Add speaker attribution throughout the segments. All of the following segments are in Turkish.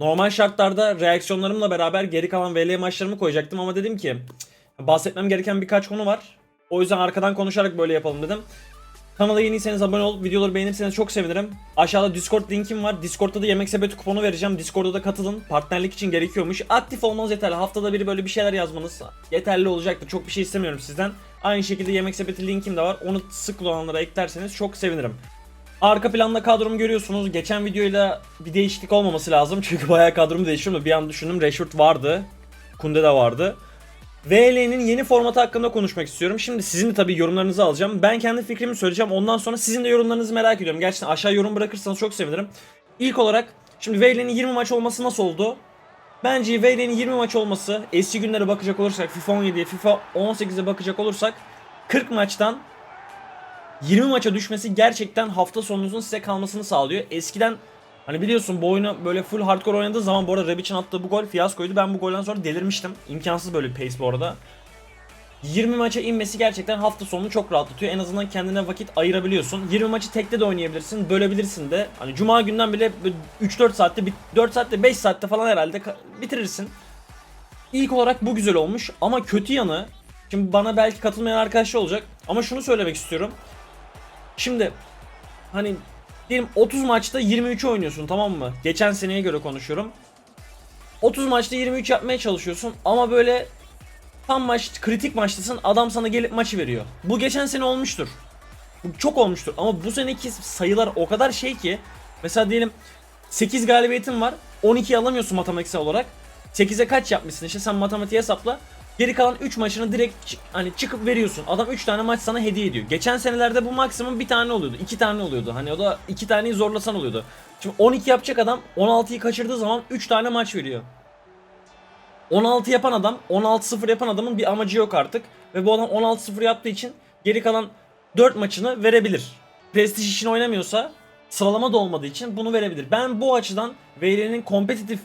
Speaker 1: Normal şartlarda reaksiyonlarımla beraber geri kalan VL maçlarımı koyacaktım ama dedim ki "Cık, bahsetmem gereken birkaç konu var. O yüzden arkadan konuşarak böyle yapalım dedim. Kanala yeniyseniz abone ol, videoları beğenirseniz çok sevinirim. Aşağıda Discord linkim var. Discord'da da yemek sepeti kuponu vereceğim. Discord'da da katılın. Partnerlik için gerekiyormuş. Aktif olmanız yeterli. Haftada biri böyle bir şeyler yazmanız yeterli olacaktır. Çok bir şey istemiyorum sizden. Aynı şekilde yemek sepeti linkim de var. Onu sık kullananlara eklerseniz çok sevinirim. Arka planda kadromu görüyorsunuz. Geçen videoyla bir değişiklik olmaması lazım. Çünkü bayağı kadromu değiştiriyorum da bir an düşündüm. Rashford vardı. Kunde de vardı. VL'nin yeni formatı hakkında konuşmak istiyorum. Şimdi sizin de tabii yorumlarınızı alacağım. Ben kendi fikrimi söyleyeceğim. Ondan sonra sizin de yorumlarınızı merak ediyorum. Gerçekten aşağı yorum bırakırsanız çok sevinirim. İlk olarak şimdi VL'nin 20 maç olması nasıl oldu? Bence VL'nin 20 maç olması eski günlere bakacak olursak FIFA 17'ye FIFA 18'e bakacak olursak 40 maçtan 20 maça düşmesi gerçekten hafta sonunuzun size kalmasını sağlıyor. Eskiden hani biliyorsun bu oyunu böyle full hardcore oynadığı zaman bu arada Rebic'in attığı bu gol fiyaskoydu. Ben bu golden sonra delirmiştim. İmkansız böyle bir pace bu arada. 20 maça inmesi gerçekten hafta sonunu çok rahatlatıyor. En azından kendine vakit ayırabiliyorsun. 20 maçı tekte de oynayabilirsin, bölebilirsin de. Hani cuma günden bile 3-4 saatte, 4 saatte, 5 saatte falan herhalde bitirirsin. İlk olarak bu güzel olmuş ama kötü yanı Şimdi bana belki katılmayan arkadaşlar olacak ama şunu söylemek istiyorum. Şimdi hani diyelim 30 maçta 23 oynuyorsun tamam mı? Geçen seneye göre konuşuyorum. 30 maçta 23 yapmaya çalışıyorsun ama böyle tam maç kritik maçtasın adam sana gelip maçı veriyor. Bu geçen sene olmuştur. Bu çok olmuştur ama bu seneki sayılar o kadar şey ki mesela diyelim 8 galibiyetin var 12 alamıyorsun matematiksel olarak. 8'e kaç yapmışsın işte sen matematiğe hesapla. Geri kalan 3 maçını direkt hani çıkıp veriyorsun. Adam 3 tane maç sana hediye ediyor. Geçen senelerde bu maksimum bir tane oluyordu. 2 tane oluyordu. Hani o da 2 taneyi zorlasan oluyordu. Şimdi 12 yapacak adam 16'yı kaçırdığı zaman 3 tane maç veriyor. 16 yapan adam 16-0 yapan adamın bir amacı yok artık. Ve bu adam 16-0 yaptığı için geri kalan 4 maçını verebilir. Prestij için oynamıyorsa sıralama da olmadığı için bunu verebilir. Ben bu açıdan VL'nin kompetitif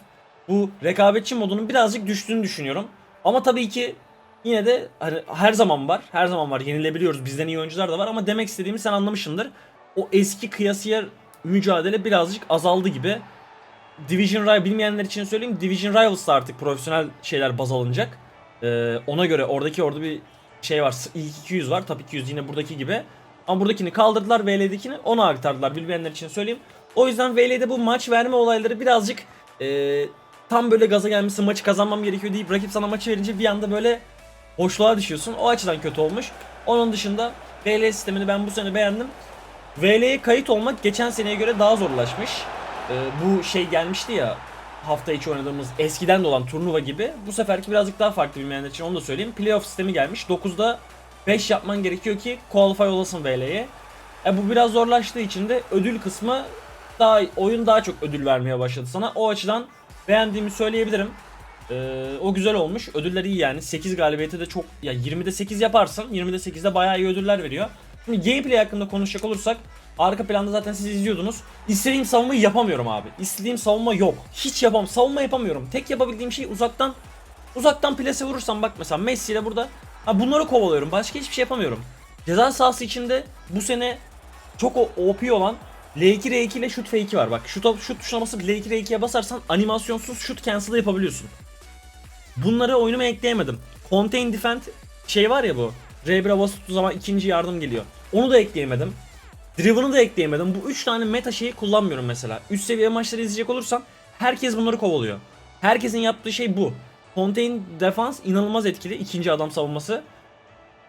Speaker 1: bu rekabetçi modunun birazcık düştüğünü düşünüyorum. Ama tabii ki yine de hani her zaman var. Her zaman var. Yenilebiliyoruz. Bizden iyi oyuncular da var ama demek istediğimi sen anlamışsındır. O eski kıyasıya mücadele birazcık azaldı gibi. Division Rival bilmeyenler için söyleyeyim. Division Rivals'da artık profesyonel şeyler baz alınacak. Ee, ona göre oradaki orada bir şey var. İlk 200 var. Top 200 yine buradaki gibi. Ama buradakini kaldırdılar. VL'dekini ona aktardılar. Bilmeyenler için söyleyeyim. O yüzden VL'de bu maç verme olayları birazcık ee, tam böyle gaza gelmişsin maçı kazanmam gerekiyor deyip rakip sana maçı verince bir anda böyle boşluğa düşüyorsun. O açıdan kötü olmuş. Onun dışında VL sistemini ben bu sene beğendim. VL'ye kayıt olmak geçen seneye göre daha zorlaşmış. Ee, bu şey gelmişti ya hafta içi oynadığımız eskiden de olan turnuva gibi. Bu seferki birazcık daha farklı bilmeyenler için onu da söyleyeyim. Playoff sistemi gelmiş. 9'da 5 yapman gerekiyor ki qualify olasın VL'ye. E bu biraz zorlaştığı için de ödül kısmı daha oyun daha çok ödül vermeye başladı sana. O açıdan beğendiğimi söyleyebilirim. Ee, o güzel olmuş. Ödüller iyi yani. 8 galibiyete de çok ya 20'de 8 yaparsın. 20'de 8'de bayağı iyi ödüller veriyor. Şimdi gameplay hakkında konuşacak olursak arka planda zaten siz izliyordunuz. İstediğim savunmayı yapamıyorum abi. İstediğim savunma yok. Hiç yapam. Savunma yapamıyorum. Tek yapabildiğim şey uzaktan uzaktan plase vurursam bak mesela Messi ile burada ha bunları kovalıyorum. Başka hiçbir şey yapamıyorum. Ceza sahası içinde bu sene çok OP olan L2 R2 ile shoot fake'i var. Bak şut şut tuşuna basıp L2 R2'ye basarsan animasyonsuz shoot cancel yapabiliyorsun. Bunları oyunuma ekleyemedim. Contain Defend şey var ya bu. R1'e bastığı zaman ikinci yardım geliyor. Onu da ekleyemedim. Driven'ı da ekleyemedim. Bu 3 tane meta şeyi kullanmıyorum mesela. Üst seviye maçları izleyecek olursan herkes bunları kovalıyor. Herkesin yaptığı şey bu. Contain Defense inanılmaz etkili. ikinci adam savunması.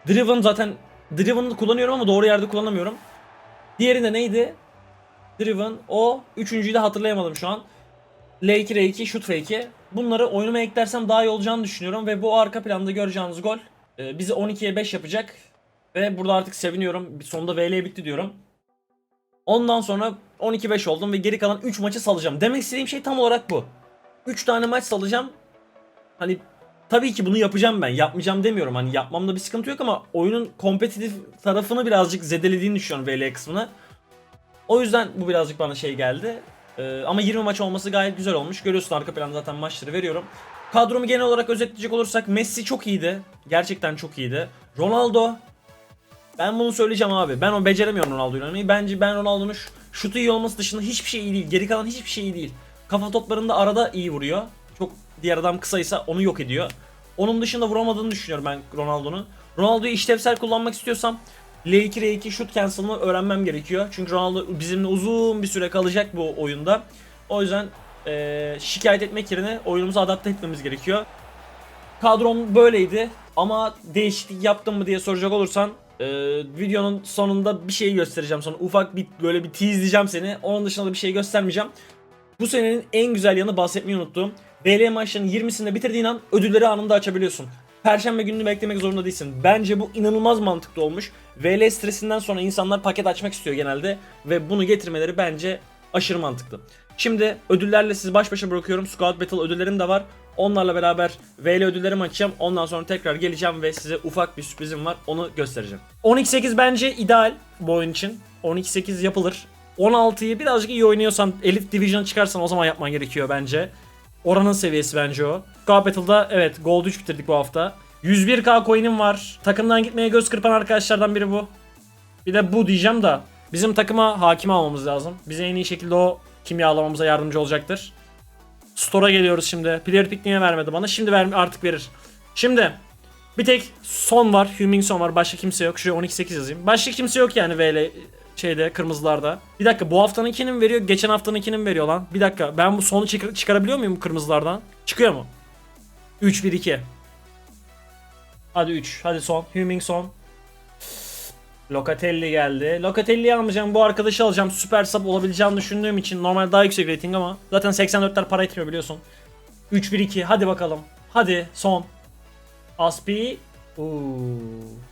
Speaker 1: Driven zaten Driven'ı kullanıyorum ama doğru yerde kullanamıyorum. Diğeri de neydi? Driven o. Üçüncüyü de hatırlayamadım şu an. L2 R2 shoot fake'i. Bunları oyunuma eklersem daha iyi olacağını düşünüyorum ve bu arka planda göreceğiniz gol e, bizi 12'ye 5 yapacak. Ve burada artık seviniyorum. Sonunda VL bitti diyorum. Ondan sonra 12-5 oldum ve geri kalan 3 maçı salacağım. Demek istediğim şey tam olarak bu. 3 tane maç salacağım. Hani tabii ki bunu yapacağım ben. Yapmayacağım demiyorum. Hani yapmamda bir sıkıntı yok ama oyunun kompetitif tarafını birazcık zedelediğini düşünüyorum VL kısmını. O yüzden bu birazcık bana şey geldi. Ee, ama 20 maç olması gayet güzel olmuş. Görüyorsun arka planda zaten maçları veriyorum. Kadromu genel olarak özetleyecek olursak Messi çok iyiydi. Gerçekten çok iyiydi. Ronaldo ben bunu söyleyeceğim abi. Ben o beceremiyorum Ronaldo'yu oynamayı. Bence ben Ronaldo'nun şutu iyi olması dışında hiçbir şey iyi değil. Geri kalan hiçbir şey iyi değil. Kafa toplarında arada iyi vuruyor. Çok diğer adam kısaysa onu yok ediyor. Onun dışında vuramadığını düşünüyorum ben Ronaldo'nun. Ronaldo'yu işlevsel kullanmak istiyorsam L2 R2 shoot cancel'ını öğrenmem gerekiyor. Çünkü Ronaldo bizimle uzun bir süre kalacak bu oyunda. O yüzden eee, şikayet etmek yerine oyunumuzu adapte etmemiz gerekiyor. Kadrom böyleydi ama değişiklik yaptım mı diye soracak olursan e, videonun sonunda bir şey göstereceğim sana. Ufak bir böyle bir teaseleyeceğim seni. Onun dışında da bir şey göstermeyeceğim. Bu senenin en güzel yanı bahsetmeyi unuttum. VL maçlarının 20'sinde bitirdiğin an ödülleri anında açabiliyorsun. Perşembe gününü beklemek zorunda değilsin. Bence bu inanılmaz mantıklı olmuş. VL stresinden sonra insanlar paket açmak istiyor genelde ve bunu getirmeleri bence aşırı mantıklı. Şimdi ödüllerle sizi baş başa bırakıyorum. Squad Battle ödüllerim de var. Onlarla beraber VL ödüllerimi açacağım. Ondan sonra tekrar geleceğim ve size ufak bir sürprizim var. Onu göstereceğim. 12-8 bence ideal bu oyun için. 12-8 yapılır. 16'yı birazcık iyi oynuyorsan Elite Division çıkarsan o zaman yapman gerekiyor bence. Oranın seviyesi bence o. Squad Battle'da evet Gold 3 bitirdik bu hafta. 101k coin'im var. Takımdan gitmeye göz kırpan arkadaşlardan biri bu. Bir de bu diyeceğim da bizim takıma hakim almamız lazım. Bize en iyi şekilde o kimyalamamıza yardımcı olacaktır. Store'a geliyoruz şimdi. Player pick niye vermedi bana? Şimdi ver, artık verir. Şimdi bir tek son var. Huming son var. Başka kimse yok. Şuraya 12-8 yazayım. Başka kimse yok yani VL şeyde kırmızılarda. Bir dakika bu haftanınkini mi veriyor? Geçen haftanınkini mi veriyor lan? Bir dakika ben bu sonu çıkar- çıkarabiliyor muyum kırmızılardan? Çıkıyor mu? 3 1 2. Hadi 3. Hadi son. Huming son. Locatelli geldi. Locatelli'yi almayacağım. Bu arkadaşı alacağım. Süper sub olabileceğini düşündüğüm için normal daha yüksek rating ama zaten 84'ler para etmiyor biliyorsun. 3-1-2 hadi bakalım. Hadi son. Aspi. Uuu.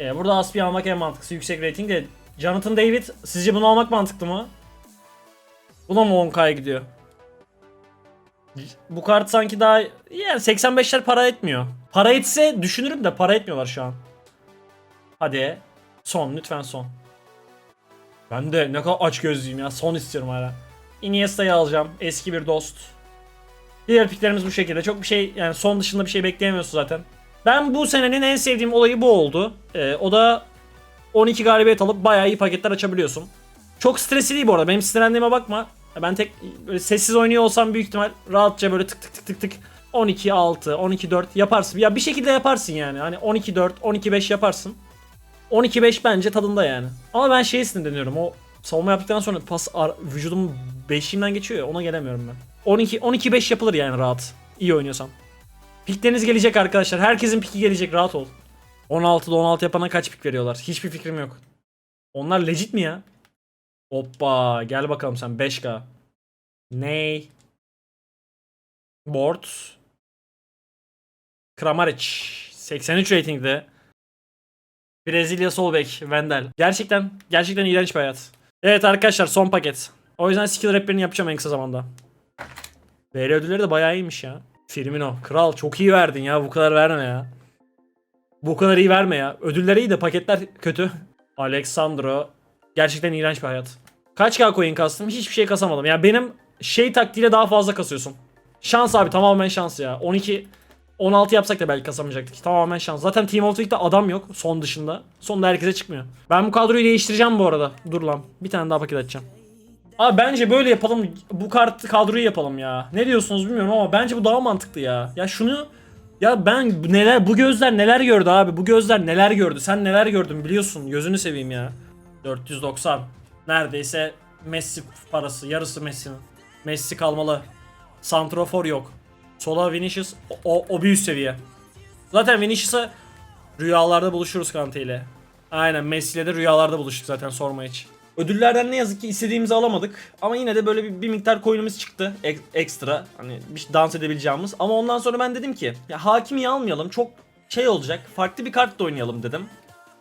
Speaker 1: E, burada Aspi almak en mantıklısı yüksek rating de. Jonathan David sizce bunu almak mantıklı mı? Buna mı 10k'ya gidiyor? Bu kart sanki daha yani 85'ler para etmiyor. Para etse düşünürüm de para etmiyorlar şu an. Hadi. Son lütfen son. Ben de ne kadar aç gözlüyüm ya. Son istiyorum hala. Iniesta'yı alacağım. Eski bir dost. Diğer piklerimiz bu şekilde. Çok bir şey yani son dışında bir şey bekleyemiyorsun zaten. Ben bu senenin en sevdiğim olayı bu oldu. Ee, o da 12 galibiyet alıp bayağı iyi paketler açabiliyorsun. Çok stresli değil bu arada. Benim sinirlendiğime bakma. Ben tek böyle sessiz oynuyor olsam büyük ihtimal rahatça böyle tık tık tık tık tık 12 6, 12 4 yaparsın. Ya bir şekilde yaparsın yani. Hani 12 4, 12 5 yaparsın. 12-5 bence tadında yani. Ama ben şey sinirleniyorum. O savunma yaptıktan sonra pas ar- vücudumun beşiğimden geçiyor ya ona gelemiyorum ben. 12 12-5 yapılır yani rahat. İyi oynuyorsam. Pikleriniz gelecek arkadaşlar. Herkesin piki gelecek rahat ol. 16'da 16 yapana kaç pik veriyorlar? Hiçbir fikrim yok. Onlar legit mi ya? Hoppa gel bakalım sen 5K. Ney? Board. Kramaric. 83 ratingde. Brezilya sol bek Vendel. Gerçekten gerçekten iğrenç bir hayat. Evet arkadaşlar son paket. O yüzden skill raplerini yapacağım en kısa zamanda. VR ödülleri de bayağı iyiymiş ya. Firmino. Kral çok iyi verdin ya. Bu kadar verme ya. Bu kadar iyi verme ya. Ödüller iyi de paketler kötü. Alexandro. Gerçekten iğrenç bir hayat. Kaç K coin kastım? Hiçbir şey kasamadım. Ya benim şey taktiğiyle daha fazla kasıyorsun. Şans abi tamamen şans ya. 12 16 yapsak da belki kasamayacaktık. Tamamen şans. Zaten Team of the Week'te adam yok son dışında. Sonunda herkese çıkmıyor. Ben bu kadroyu değiştireceğim bu arada. Dur lan. Bir tane daha paket açacağım. Abi bence böyle yapalım. Bu kart kadroyu yapalım ya. Ne diyorsunuz bilmiyorum ama bence bu daha mantıklı ya. Ya şunu ya ben neler bu gözler neler gördü abi. Bu gözler neler gördü. Sen neler gördün biliyorsun. Gözünü seveyim ya. 490. Neredeyse Messi parası. Yarısı Messi'nin. Messi kalmalı. Santrofor yok. Sola Vinicius o, o, o bir üst seviye. Zaten Vinicius'a rüyalarda buluşuruz Kante ile. Aynen Messi ile de rüyalarda buluştuk zaten sorma hiç. Ödüllerden ne yazık ki istediğimizi alamadık. Ama yine de böyle bir, bir miktar coin'imiz çıktı. Ek- ekstra. Hani bir şey dans edebileceğimiz. Ama ondan sonra ben dedim ki ya hakimi almayalım. Çok şey olacak. Farklı bir kart da oynayalım dedim.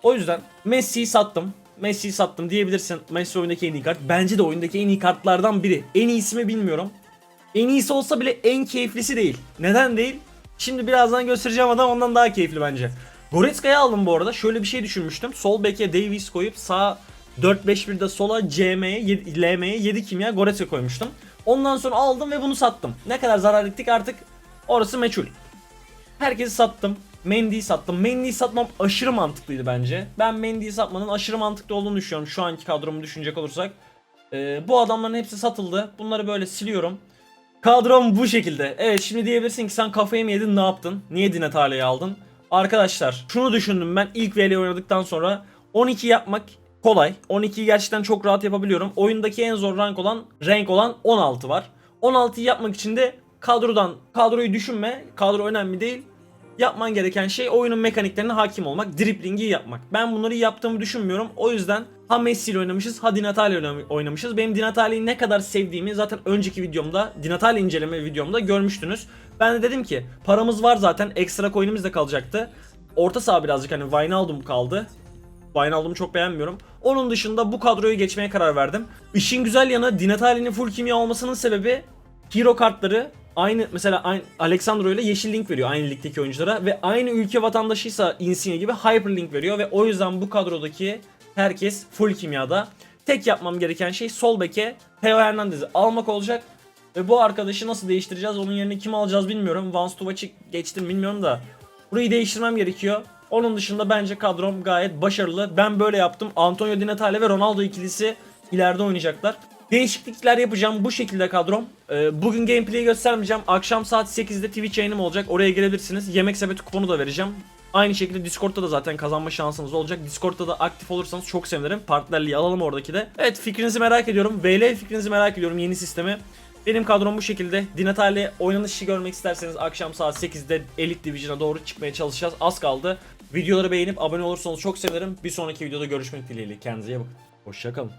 Speaker 1: O yüzden Messi'yi sattım. Messi'yi sattım diyebilirsin. Messi oyundaki en iyi kart. Bence de oyundaki en iyi kartlardan biri. En iyisi mi bilmiyorum. En iyisi olsa bile en keyiflisi değil. Neden değil? Şimdi birazdan göstereceğim adam ondan daha keyifli bence. Goretzka'yı aldım bu arada. Şöyle bir şey düşünmüştüm. Sol beke Davies koyup sağ 4-5-1'de sola CM'ye, 7 LM'ye 7 kimya Goretzka koymuştum. Ondan sonra aldım ve bunu sattım. Ne kadar zarar ettik artık orası meçhul. Herkesi sattım. Mendy'yi sattım. Mendy'yi satmam aşırı mantıklıydı bence. Ben Mendy'yi satmanın aşırı mantıklı olduğunu düşünüyorum şu anki kadromu düşünecek olursak. Ee, bu adamların hepsi satıldı. Bunları böyle siliyorum. Kadrom bu şekilde. Evet şimdi diyebilirsin ki sen kafayı mı yedin ne yaptın? Niye Dine aldın? Arkadaşlar şunu düşündüm ben ilk VL oynadıktan sonra 12 yapmak kolay. 12'yi gerçekten çok rahat yapabiliyorum. Oyundaki en zor rank olan rank olan 16 var. 16'yı yapmak için de kadrodan kadroyu düşünme. Kadro önemli değil. Yapman gereken şey oyunun mekaniklerine hakim olmak, driplingi yapmak. Ben bunları yaptığımı düşünmüyorum. O yüzden ha Messi ile oynamışız ha Di Natale ile oynamışız. Benim Di Natale'yi ne kadar sevdiğimi zaten önceki videomda, Di Natale inceleme videomda görmüştünüz. Ben de dedim ki paramız var zaten ekstra coin'imiz de kalacaktı. Orta saha birazcık hani Wijnaldum kaldı. Wijnaldum'u çok beğenmiyorum. Onun dışında bu kadroyu geçmeye karar verdim. İşin güzel yanı Di Natale'nin full kimya olmasının sebebi hero kartları aynı mesela aynı Alexandro ile yeşil link veriyor aynı ligdeki oyunculara ve aynı ülke vatandaşıysa Insigne gibi hyperlink veriyor ve o yüzden bu kadrodaki herkes full kimyada. Tek yapmam gereken şey sol beke Theo Hernandez'i almak olacak. Ve bu arkadaşı nasıl değiştireceğiz? Onun yerine kim alacağız bilmiyorum. Vance Tuvac'ı geçtim bilmiyorum da. Burayı değiştirmem gerekiyor. Onun dışında bence kadrom gayet başarılı. Ben böyle yaptım. Antonio Di Natale ve Ronaldo ikilisi ileride oynayacaklar. Değişiklikler yapacağım bu şekilde kadrom. Ee, bugün gameplay'i göstermeyeceğim. Akşam saat 8'de Twitch yayınım olacak. Oraya gelebilirsiniz. Yemek sepeti kuponu da vereceğim. Aynı şekilde Discord'da da zaten kazanma şansınız olacak. Discord'da da aktif olursanız çok sevinirim. Partnerliği alalım oradaki de. Evet fikrinizi merak ediyorum. VL fikrinizi merak ediyorum yeni sistemi. Benim kadrom bu şekilde. Dinatale oynanışı görmek isterseniz akşam saat 8'de Elite Division'a doğru çıkmaya çalışacağız. Az kaldı. Videoları beğenip abone olursanız çok sevinirim. Bir sonraki videoda görüşmek dileğiyle. Kendinize iyi bakın. Hoşçakalın.